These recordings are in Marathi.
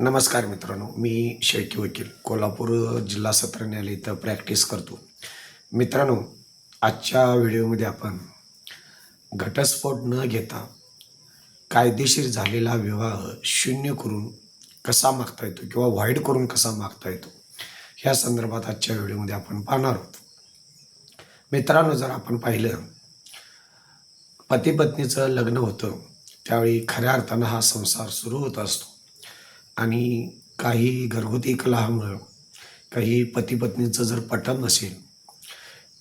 नमस्कार मित्रांनो मी शेळकी वकील कोल्हापूर जिल्हा सत्र न्यायालय इथं प्रॅक्टिस करतो. मित्रांनो आजच्या व्हिडिओमध्ये आपण घटस्फोट न घेता कायदेशीर झालेला विवाह शून्य करून कसा मागता येतो किंवा व्हाईट करून कसा मागता येतो ह्या संदर्भात आजच्या व्हिडिओमध्ये आपण पाहणार आहोत. मित्रांनो जर आपण पाहिलं पती पत्नीचं लग्न होतं त्यावेळी खऱ्या अर्थानं हा संसार सुरू होत असतो. आणि काही घरगुती कलहामुळं काही पतीपत्नीचं जर पटन नसेल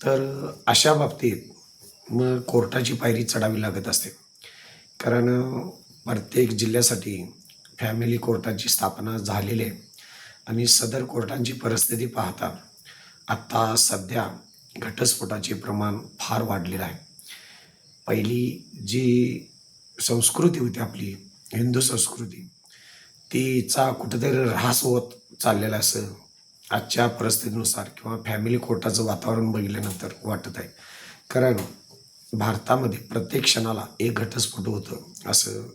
तर अशा बाबतीत मग कोर्टाची पायरी चढावी लागत असते. कारण प्रत्येक जिल्ह्यासाठी फॅमिली कोर्टाची स्थापना झालेली आहे आणि सदर कोर्टांची परिस्थिती पाहता आत्ता सध्या घटस्फोटाचे प्रमाण फार वाढलेलं आहे. पहिली जी संस्कृती होती आपली हिंदू संस्कृती तिचा कुठेतरी ऱ्हास होत चाललेला असं आजच्या परिस्थितीनुसार किंवा फॅमिली कोर्टाचं वातावरण बघितल्यानंतर वाटत आहे. कारण भारतामध्ये प्रत्येक क्षणाला एक घटस्फोट होतं असं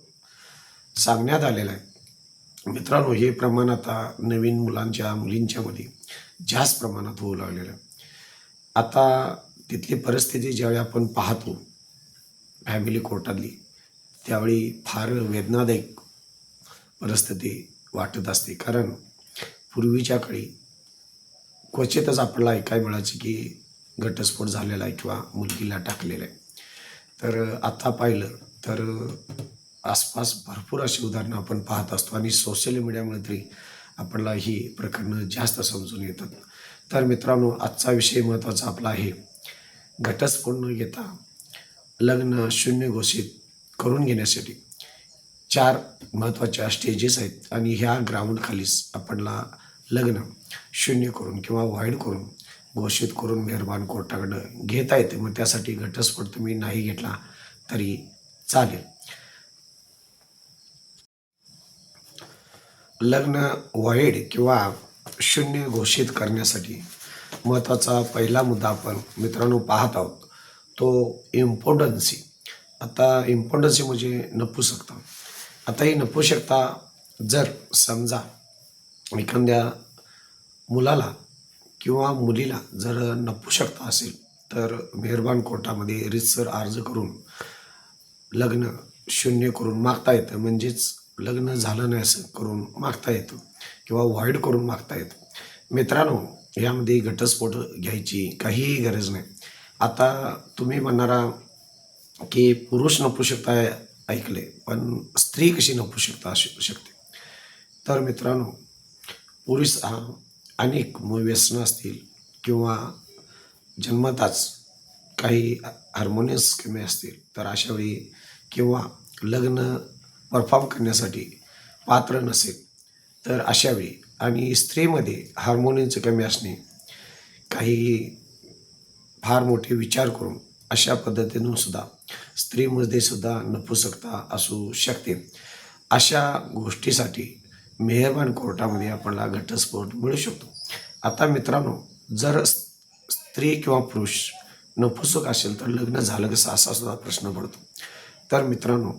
सांगण्यात आलेलं आहे. मित्रांनो हे प्रमाण आता नवीन मुलांच्या मुलींच्यामध्ये जास्त प्रमाणात होऊ लागलेलं आहे. आता तिथली परिस्थिती ज्यावेळी आपण पाहतो फॅमिली कोर्टातली त्यावेळी फार वेदनादायक परिस्थिती वाटत असते. कारण पूर्वीच्या काळी क्वचितच आपल्याला ऐकाय मिळायचं की घटस्फोट झालेला आहे किंवा मुलगीला टाकलेला आहे. तर आता पाहिलं तर आसपास भरपूर अशी उदाहरणं आपण पाहत असतो आणि सोशल मीडियामुळे तरी आपल्याला ही प्रकरणं जास्त समजून येतात. तर मित्रांनो आजचा विषय महत्त्वाचा आपला आहे. घटस्फोट न घेता लग्न शून्य घोषित करून घेण्यासाठी. चार महत्त्वाच्या स्टेजेस आहेत आणि ह्या ग्राउंडखालीच आपणला लग्न शून्य करून किंवा वाईड करून घोषित करून मेहरबान कोर्टाकडं घेता येते. मग त्यासाठी घटस्फोट तुम्ही नाही घेतला तरी चालेल. लग्न वाईड किंवा शून्य घोषित करण्यासाठी महत्त्वाचा पहिला मुद्दा आपण मित्रांनो पाहत आहोत. तो इम्पॉर्टन्सी आता इम्पॉर्टन्सी म्हणजे नपुसकता. आता ही शकता जर समजा एखाद्या मुलाला किंवा मुलीला जर नपुसकता असेल तर मेहरबान कोर्टामध्ये रितसर अर्ज करून लग्न शून्य करून मागता येतं. म्हणजेच लग्न झालं नाही असं करून मागता येतं किंवा व्हॉइड करून मागता येतं. मित्रांनो यामध्ये घटस्फोट घ्यायची काहीही गरज नाही. आता तुम्ही म्हणणारा की पुरुष नपुसकता ऐकले पण स्त्री कशी नपुसकता असू शकते? तर मित्रांनो पुरुष हा अनेक व्यसनं असतील किंवा जन्मताच काही हार्मोनियस कमी असतील तर अशावेळी किंवा लग्न परफॉर्म करण्यासाठी पात्र नसेल तर अशावेळी आणि स्त्रीमध्ये हार्मोनियमचं कमी असणे काही फार मोठे विचार करून अशा पद्धतीनं सुद्धा स्त्रीमध्ये सुद्धा नपुसकता असू शकते. अशा गोष्टीसाठी मेहरबान कोर्टामध्ये आपल्याला घटस्फोट मिळू शकतो. आता मित्रांनो जर स्त्री किंवा पुरुष नपुसक असेल तर लग्न झालं कसं असा सुद्धा प्रश्न पडतो. तर मित्रांनो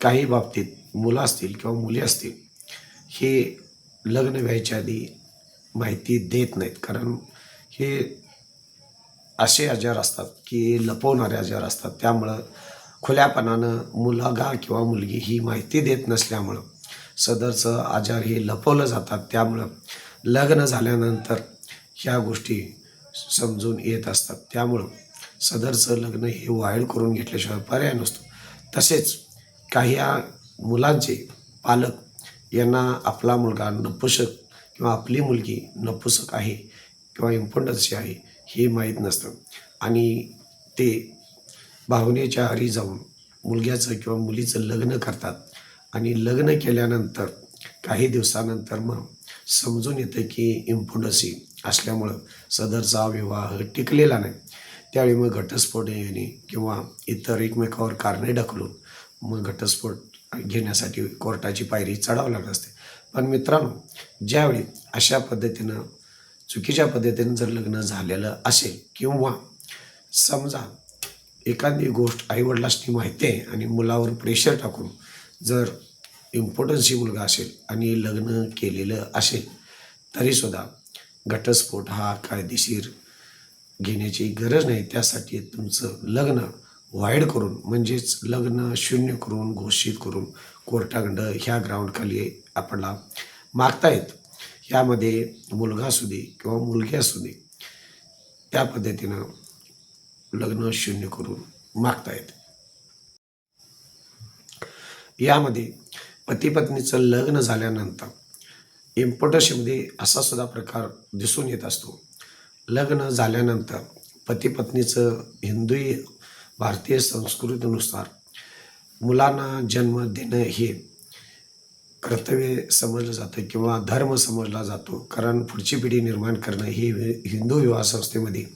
काही बाबतीत मुलं असतील किंवा मुली असतील हे लग्न व्हायच्या आधी माहिती देत नाहीत. कारण हे असे आजार असतात की लपवणारे आजार असतात. त्यामुळं खुल्यापणानं मुलगा किंवा मुलगी ही माहिती देत नसल्यामुळं सदरचं आजार हे लपवलं जातात. त्यामुळं लग्न झाल्यानंतर ह्या गोष्टी समजून येत असतात. त्यामुळं सदरचं लग्न हे वाईड करून घेतल्याशिवाय पर्याय नसतो. तसेच काही या मुलांचे पालक यांना आपला मुलगा नपुसक किंवा आपली मुलगी नपुसक आहे किंवा इम्पोर्टन्सी आहे हे माहीत नसतं. आणि ते भावनेच्या आरी जाऊन मुलग्याचं किंवा मुलीचं लग्न करतात. आणि लग्न केल्यानंतर काही दिवसानंतर मग समजून येतं की इम्पॉर्टन्सी असल्यामुळं सदरचा विवाह टिकलेला नाही. त्यावेळी मग घटस्फोट येणे किंवा इतर एकमेकावर कारणे ढकलून मग घटस्फोट घेण्यासाठी कोर्टाची पायरी चढावं लागत असते. पण मित्रांनो ज्यावेळी अशा पद्धतीनं चुकीच्या पद्धतीने जर लग्न झालेलं असेल किंवा समजा एखादी गोष्ट आईवडिलांनी माहिती आहे आणि मुलावर प्रेशर टाकून जर इम्पॉर्टन्सची मुलगा असेल आणि लग्न केलेलं असेल तरीसुद्धा घटस्फोट हा कायदेशीर घेण्याची गरज नाही. त्यासाठी तुमचं लग्न वाईड करून म्हणजेच लग्न शून्य करून घोषित करून कोर्टागंड ह्या ग्राउंडखाली आपल्याला मागता येतं यामध्ये मुलगा असू दे किंवा मुलगी असू दे त्या पद्धतीनं लग्न शून्य करून मागता येते. यामध्ये पती पत्नीचं लग्न झाल्यानंतर इम्पोर्टन्सीमध्ये असा सुद्धा प्रकार दिसून येत असतो. लग्न झाल्यानंतर पती पत्नीचं हिंदू भारतीय संस्कृतीनुसार मुलांना जन्म देणं हे कर्तव्य समजलं जातं किंवा धर्म समजला जातो. कारण पुढची पिढी निर्माण करणं हे वि- हिंदू विवाह संस्थेमध्ये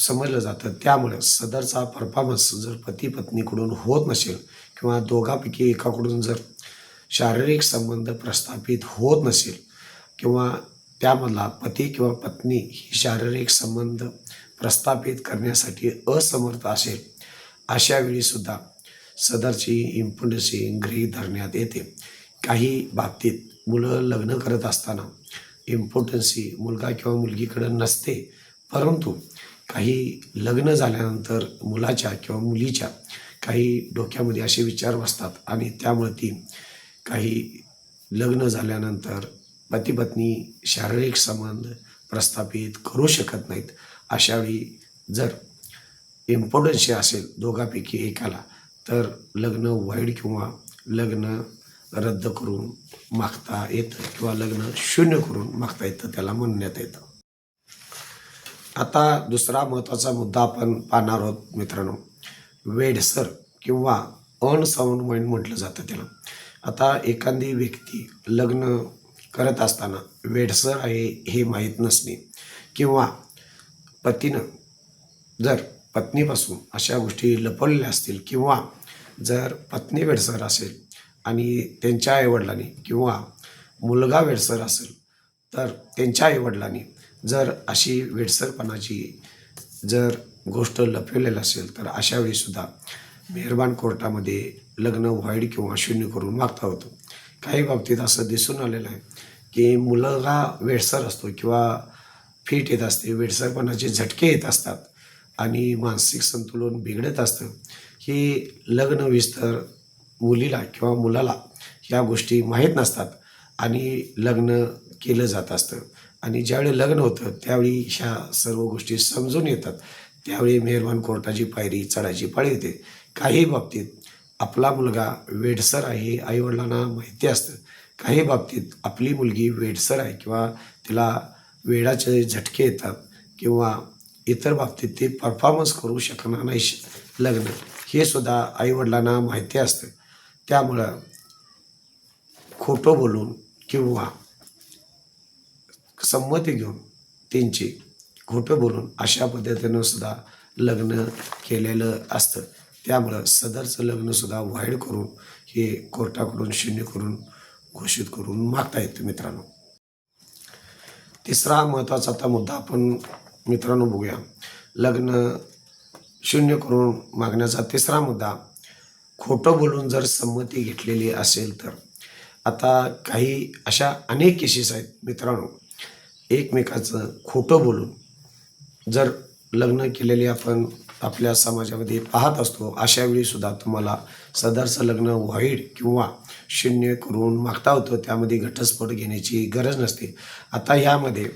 समजलं जातं. त्यामुळे सदरचा परफॉर्मन्स जर पती पत्नीकडून होत नसेल किंवा दोघापैकी एकाकडून जर शारीरिक संबंध प्रस्थापित होत नसेल किंवा त्यामधला पती किंवा पत्नी ही शारीरिक संबंध प्रस्थापित करण्यासाठी असमर्थ असेल अशा वेळीसुद्धा सदरची इम्पुंडसी गृहीत धरण्यात येते. काही बाबतीत मुलं लग्न करत असताना इम्पॉर्टन्सी मुलगा किंवा मुलगीकडं नसते परंतु काही लग्न झाल्यानंतर मुलाच्या किंवा मुलीच्या काही डोक्यामध्ये असे विचार बसतात आणि त्यामुळे ती काही लग्न झाल्यानंतर पतीपत्नी शारीरिक संबंध प्रस्थापित करू शकत नाहीत. अशावेळी जर इम्पॉर्टन्सी असेल दोघापैकी एकाला तर लग्न वाईड किंवा लग्न रद्द करून मागता येतं किंवा लग्न शून्य करून मागता येतं त्याला म्हणण्यात येतं. आता दुसरा महत्त्वाचा मुद्दा आपण पाहणार आहोत मित्रांनो. वेडसर किंवा अनसाऊंड माइंड म्हटलं जातं त्याला. आता एखादी व्यक्ती लग्न करत असताना वेडसर आहे हे माहीत नसणे किंवा पतीनं जर पत्नीपासून अशा गोष्टी लपवलेल्या असतील किंवा जर पत्नी वेडसर असेल आणि त्यांच्या आईवडिलांनी किंवा मुलगा वेडसर असेल तर त्यांच्या आईवडिलांनी जर अशी वेडसरपणाची जर गोष्ट लपवलेली असेल तर अशा वेळीसुद्धा मेहरबान कोर्टामध्ये लग्न व्हाईड किंवा शून्य करून मागता होतो. काही बाबतीत असं दिसून आलेलं आहे की मुलगा वेडसर असतो किंवा फिट येत असते वेडसरपणाचे झटके येत असतात आणि मानसिक संतुलन बिघडत असतं. ही लग्न विस्तर मुलीला किंवा मुलाला ह्या गोष्टी माहीत नसतात आणि लग्न केलं जात असतं. आणि ज्यावेळी लग्न होतं त्यावेळी ह्या सर्व गोष्टी समजून येतात. त्यावेळी मेहरबान कोर्टाची पायरी चढायची पाळी येते काही बाबतीत आपला मुलगा वेडसर आहे आईवडिलांना माहिती असतं. काही बाबतीत आपली मुलगी वेडसर आहे किंवा तिला वेडाचे झटके येतात किंवा इतर बाबतीत ती परफॉर्मन्स करू शकणार नाही लग्न. हे सुद्धा आईवडिलांना माहिती असतं. त्यामुळं खोटं बोलून किंवा संमती घेऊन त्यांची खोटं बोलून अशा पद्धतीनं सुद्धा लग्न केलेलं असतं. त्यामुळं सदरचं लग्नसुद्धा वाईड करून हे कोर्टाकडून शून्य करून घोषित करून मागता येतं मित्रांनो. तिसरा महत्त्वाचा आता मुद्दा आपण मित्रांनो बघूया. लग्न शून्य करून मागण्याचा तिसरा मुद्दा खोटं बोलून जर संमती घेतलेली असेल तर. आता काही अशा अनेक केसेस आहेत मित्रांनो. एकमेकाचं खोटं बोलून जर लग्न केलेले आपण आपल्या समाजामध्ये पाहत असतो अशा वेळीसुद्धा तुम्हाला सदरचं लग्न वाईट किंवा शून्य करून मागता होतं त्यामध्ये घटस्फोट घेण्याची गरज नसते. आता यामध्ये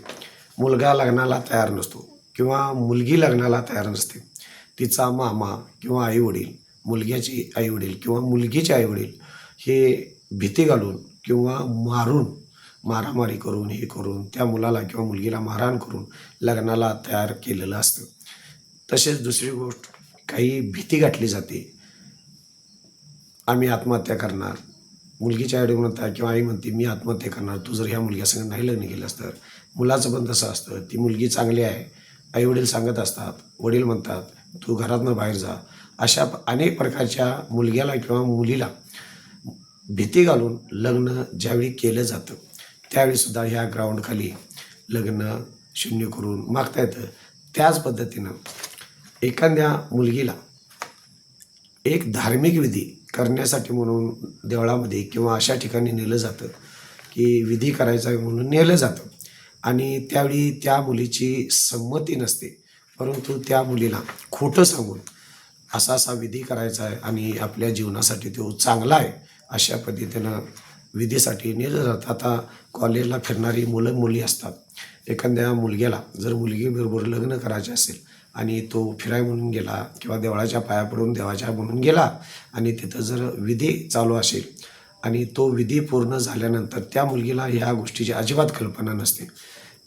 मुलगा लग्नाला तयार नसतो किंवा मुलगी लग्नाला तयार नसते. तिचा मामा किंवा आईवडील मुलग्याचे आईवडील किंवा मुलगीचे आईवडील हे भीती घालून किंवा मारून मारामारी करून हे करून त्या मुलाला किंवा मुलगीला मारहाण करून लग्नाला तयार केलेलं असतं. तसेच दुसरी गोष्ट काही भीती गाठली जाते. आम्ही आत्महत्या करणार. मुलगीच्या आईवडील म्हणतात किंवा आई म्हणते मी आत्महत्या करणार. तू जर ह्या मुलग्यासंग नाही लग्न केलंस तर. मुलाचं पण तसं असतं. ती मुलगी चांगली आहे. आईवडील सांगत असतात. वडील म्हणतात तू घरातनं बाहेर जा. अशा अनेक प्रकारच्या मुलग्याला किंवा मुलीला भीती घालून लग्न ज्यावेळी केलं जातं त्यावेळीसुद्धा ह्या ग्राउंडखाली लग्न शून्य करून मागता येतं. त्याच पद्धतीनं एखाद्या मुलगीला एक धार्मिक विधी करण्यासाठी म्हणून देवळामध्ये किंवा अशा ठिकाणी नेलं जातं की विधी करायचा आहे म्हणून नेलं जातं. आणि त्यावेळी त्या मुलीची संमती नसते. परंतु त्या मुलीला खोटं सांगून असा असा विधी करायचा आहे आणि आपल्या जीवनासाठी तो चांगला आहे अशा पद्धतीनं विधीसाठी नेलं जातं आता कॉलेजला फिरणारी मुलं मुली असतात. एखाद्या मुलग्याला जर मुलगीबरोबर लग्न करायचे असेल आणि तो फिराय म्हणून गेला किंवा देवळाच्या पाया पडून देवाच्या म्हणून गेला आणि तिथं जर विधी चालू असेल आणि तो विधी पूर्ण झाल्यानंतर त्या मुलगीला ह्या गोष्टीची अजिबात कल्पना नसते.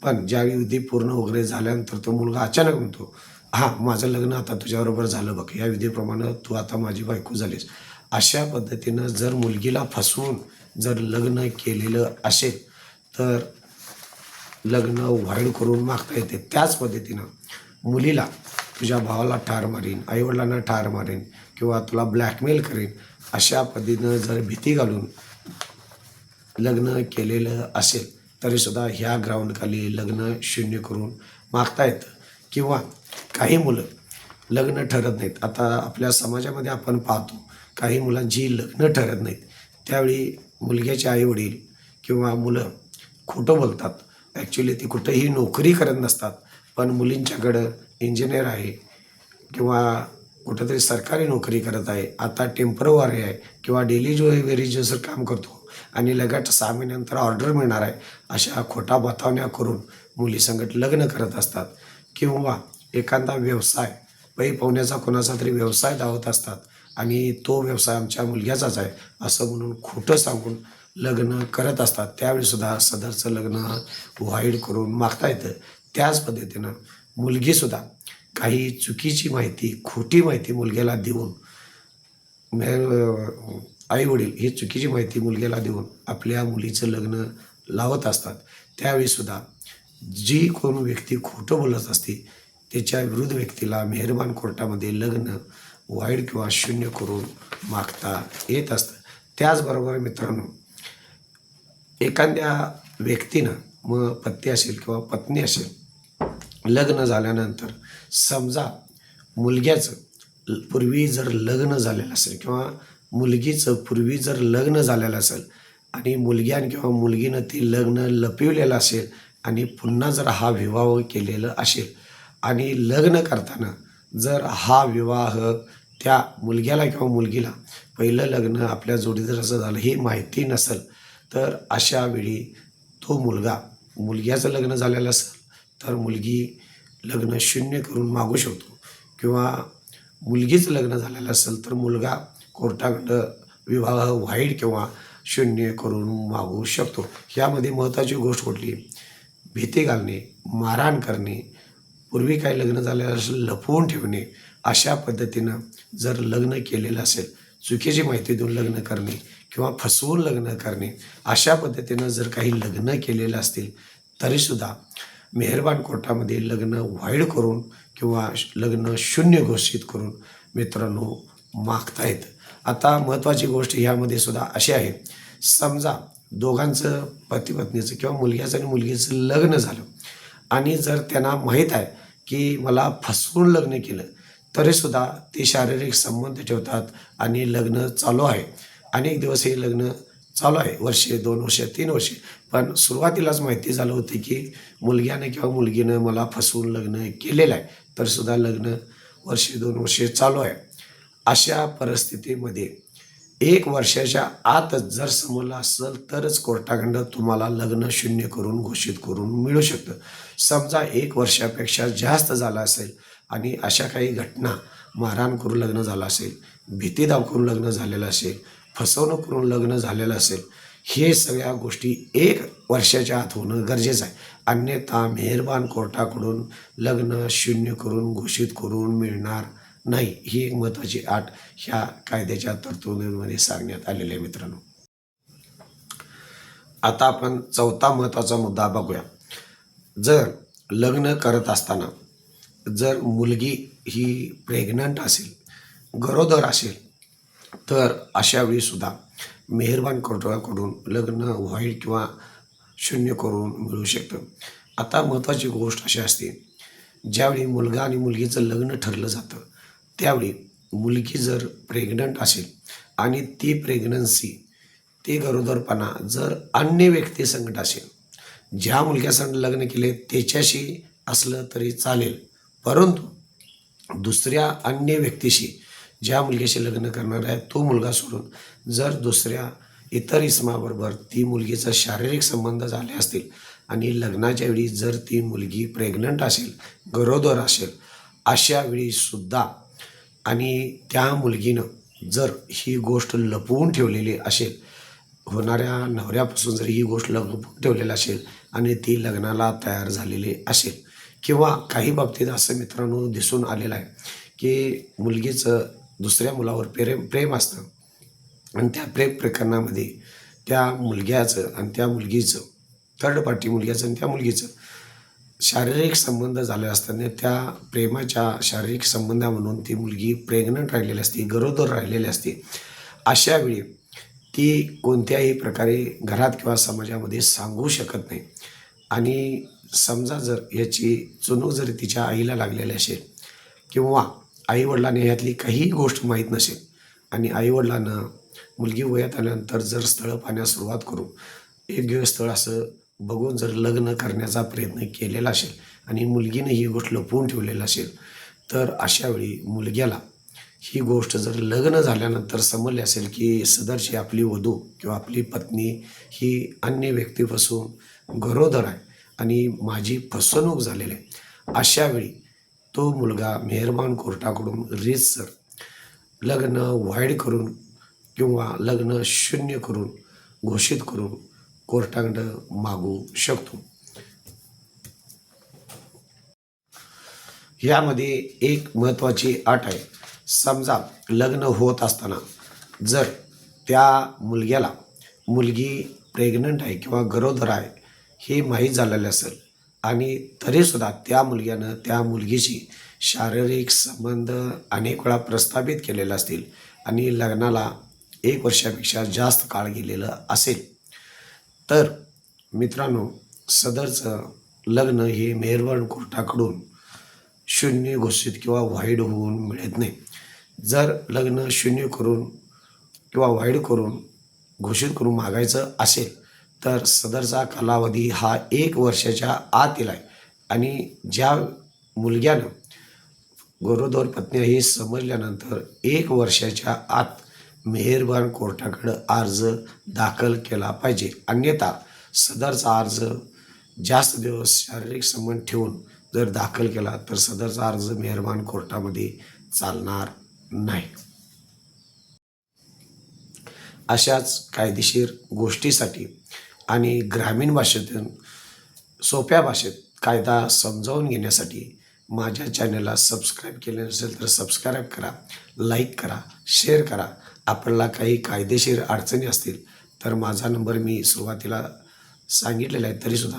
पण ज्यावेळी विधी पूर्ण वगैरे झाल्यानंतर तो मुलगा अचानक म्हणतो हां माझं लग्न आता तुझ्याबरोबर झालं बघ या विधीप्रमाणे तू आता माझी बायको झालीस. अशा पद्धतीनं जर मुलगीला फसवून जर लग्न केलेलं असेल तर लग्न वाईड करून मागता येते. त्याच पद्धतीनं मुलीला तुझ्या भावाला ठार मारीन आईवडिलांना ठार मारीन किंवा तुला ब्लॅकमेल करेन अशा पद्धतीनं जर भीती घालून लग्न केलेलं असेल तरीसुद्धा ह्या ग्राउंडखाली लग्न शून्य करून मागता येतं किंवा काही मुलं लग्न ठरत नाहीत. आता आपल्या समाजामध्ये आपण पाहतो काही मुलांची लग्न ठरत नाहीत त्यावेळी मुलग्याचे आईवडील किंवा मुलं खोटं बोलतात. ॲक्च्युली ती कुठंही नोकरी करत नसतात. पण मुलींच्याकडं इंजिनियर आहे किंवा कुठंतरी सरकारी नोकरी करत आहे. आता टेम्परवारी आहे किंवा डेली जो वेरिजचं काम करतो आणि लगट सहा महिन्यानंतर ऑर्डर मिळणार आहे अशा खोटा बतावण्या करून मुलीसंगत लग्न करत असतात. किंवा एखादा व्यवसाय पै पाहुण्याचा कोणाचा तरी व्यवसाय धावत असतात आणि तो व्यवसाय आमच्या मुलग्याचाच आहे असं म्हणून खोटं सांगून लग्न करत असतात. त्यावेळीसुद्धा सदरचं लग्न वाईड करून मागता येतं. त्याच पद्धतीनं मुलगीसुद्धा काही चुकीची माहिती खोटी माहिती मुलग्याला देऊन आई वडील ही चुकीची माहिती मुलग्याला देऊन आपल्या मुलीचं लग्न लावत असतात. त्यावेळीसुद्धा जी कोण व्यक्ती खोटं बोलत असते त्याच्या विरुद्ध व्यक्तीला मेहरबान कोर्टामध्ये लग्न वाईट किंवा शून्य करून मागता येत असतं. त्याचबरोबर मित्रांनो एखाद्या व्यक्तीनं मग पत्नी असेल किंवा पत्नी असेल लग्न झाल्यानंतर समजा मुलग्याचं पूर्वी जर लग्न झालेलं असेल किंवा मुलगीचं पूर्वी जर लग्न झालेलं असेल आणि मुलग्यान किंवा मुलगीनं ती लग्न लपविलेलं असेल आणि पुन्हा जर हा विवाह केलेलं असेल आणि लग्न करताना जर हा विवाह त्या मुलग्याला किंवा मुलगीला पहिलं लग्न आपल्या जोडीदार असं झालं हे माहिती नसेल तर अशा वेळी तो मुलगा मुलग्याचं लग्न झालेलं असेल तर मुलगी लग्न शून्य करून मागू शकतो. किंवा मुलगीचं लग्न झालेलं असेल तर मुलगा कोर्टाकडं विवाह वाईट किंवा शून्य करून मागू शकतो. यामध्ये महत्त्वाची गोष्ट कुठली? भीती घालणे मारहाण करणे पूर्वी काय लग्न झालेलं असेल लपवून ठेवणे अशा पद्धतीनं जर लग्न केलेलं असेल चुकीची माहिती देऊन लग्न करणे किंवा फसवून लग्न करणे अशा पद्धतीनं जर काही लग्न केलेलं असतील तरीसुद्धा मेहरबान कोर्टामध्ये लग्न वाईड करून किंवा श- लग्न शून्य घोषित करून मित्रांनो मागता येतं आता महत्त्वाची गोष्ट ह्यामध्ये सुद्धा अशी आहे. समजा दोघांचं पती पत्नीचं किंवा मुलग्याचं आणि मुलगीचं लग्न झालं आणि जर त्यांना माहीत आहे की मला फसवून लग्न केलं तरीसुद्धा ते शारीरिक संबंध ठेवतात आणि लग्न चालू आहे. अनेक दिवस हे लग्न चालू आहे. वर्षे दोन वर्षे तीन वर्षे. पण सुरुवातीलाच माहिती झालं होती की मुलग्यानं किंवा मुलगीनं मला फसवून लग्न केलेलं आहे. तरीसुद्धा लग्न वर्षे दोन वर्षे चालू आहे. अशा परिस्थितीमध्ये एक वर्षाच्या आतच जर समजलं असेल तरच कोर्टाकडं तुम्हाला लग्न शून्य करून घोषित करून मिळू शकतं. समजा एक वर्षापेक्षा जास्त झाला असेल आणि अशा काही घटना मारहाण करून लग्न झालं असेल भीती दाखवून लग्न झालेलं असेल फसवणूक करून लग्न झालेलं असेल हे सगळ्या गोष्टी एक वर्षाच्या आत होणं गरजेचं आहे. अन्यथा मेहरबान कोर्टाकडून लग्न शून्य करून घोषित करून मिळणार नाही ही एक महत्त्वाची आट ह्या कायद्याच्या तरतुदींमध्ये सांगण्यात आलेली आहे मित्रांनो. आता आपण चौथा महत्त्वाचा मुद्दा बघूया. जर लग्न करत असताना जर मुलगी ही प्रेग्नंट असेल गरोदर असेल तर अशा वेळीसुद्धा मेहरबान कोर्टाकडून लग्न व्हाईट किंवा शून्य करून मिळू शकतं. आता महत्त्वाची गोष्ट अशी असते ज्यावेळी मुलगा आणि मुलगीचं लग्न ठरलं जातं त्यावेळी मुलगी जर प्रेग्नंट असेल आणि ती प्रेग्नन्सी ती गरोदरपणा जर अन्य व्यक्ती संकट असेल ज्या मुलग्यासंग लग्न केले त्याच्याशी असलं तरी चालेल. परंतु दुसऱ्या अन्य व्यक्तीशी ज्या मुलग्याशी लग्न करणार आहे तो मुलगा सोडून जर दुसऱ्या इतर इसमाबरोबर ती मुलगीचा शारीरिक संबंध झाले असतील आणि लग्नाच्या वेळी जर ती मुलगी प्रेग्नंट असेल गरोदर असेल अशा वेळीसुद्धा आणि त्या मुलगीनं जर ही गोष्ट लपवून ठेवलेली असेल होणाऱ्या नवऱ्यापासून जर ही गोष्ट लपवून ठेवलेली असेल आणि ती लग्नाला तयार झालेली असेल किंवा काही बाबतीत असं मित्रांनो दिसून आलेलं आहे की मुलगीचं दुसऱ्या मुलावर प्रेम प्रेम असतं आणि त्या प्रेम प्रकरणामध्ये त्या मुलग्याचं आणि त्या मुलगीचं थर्ड पार्टी मुलग्याचं आणि त्या मुलगीचं शारीरिक संबंध झाले असताना त्या प्रेमाच्या शारीरिक संबंध म्हणून ती मुलगी प्रेग्नंट राहिलेली असते गरोदर राहिलेली असते. अशा वेळी ती कोणत्याही प्रकारे घरात किंवा समाजामध्ये सांगू शकत नाही. आणि समजा जर याची चुनूक जर तिच्या आईला लागलेली असेल किंवा आईवडिलांनी ह्यातली काहीही गोष्ट माहीत नसेल आणि आईवडिलांना मुलगी वयात आल्यानंतर जर स्थळं पाहण्यास सुरुवात करू एक दिवस स्थळ असं बघून जर लग्न करण्याचा प्रयत्न केलेला असेल आणि मुलगीने ही गोष्ट लपवून ठेवलेली असेल तर अशा वेळी मुलग्याला ही गोष्ट जर लग्न झाल्यानंतर समजली असेल की सदरची आपली वधू किंवा आपली पत्नी ही अन्य व्यक्तीपासून गरोदर आहे आणि माझी फसवणूक झालेली आहे अशा वेळी तो मुलगा मेहरबान कोर्टाकडून रीतसर लग्न वाईड करून किंवा लग्न शून्य करून घोषित करून कोर्टाकडं मागू शकतो. यामध्ये एक महत्त्वाची अट आहे. समजा लग्न होत असताना जर त्या मुलग्याला मुलगी प्रेग्नंट आहे किंवा गरोदर आहे हे माहीत झालेलं असेल आणि तरीसुद्धा त्या मुलग्यानं त्या मुलगीशी शारीरिक संबंध अनेक वेळा प्रस्थापित केलेले असतील आणि लग्नाला एक वर्षापेक्षा जास्त काळ गेलेलं असेल. तर मित्रांनो सदरचं लग्न हे मेहरबान कोर्टाकडून शून्य घोषित किंवा वाईड होऊन मिळत नाही. जर लग्न शून्य करून किंवा वाईड करून घोषित करून मागायचं असेल तर सदरचा कालावधी हा एक वर्षाच्या आत आहे. आणि ज्या मुलग्यानं गरोदर पत्नी हे समजल्यानंतर एक वर्षाच्या आत मेहरबान कोर्टाकडं अर्ज दाखल केला पाहिजे. अन्यथा सदरचा अर्ज जास्त दिवस शारीरिक संबंध ठेवून जर दाखल केला तर सदरचा अर्ज मेहरबान कोर्टामध्ये चालणार नाही. अशाच कायदेशीर गोष्टीसाठी आणि ग्रामीण भाषेतून सोप्या भाषेत कायदा समजावून घेण्यासाठी माझ्या चॅनलला सबस्क्राईब केले नसेल तर सबस्क्राईब करा लाईक करा शेअर करा आपल्याला काही कायदेशीर अडचणी असतील तर माझा नंबर मी सुरुवातीला सांगितलेला आहे तरीसुद्धा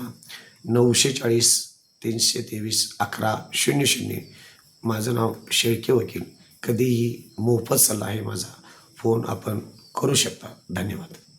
नऊशे चाळीस तीनशे तेवीस अकरा शून्य शून्य माझं नाव शेळके वकील. कधीही मोफत सल्ला आहे माझा. फोन आपण करू शकता. धन्यवाद.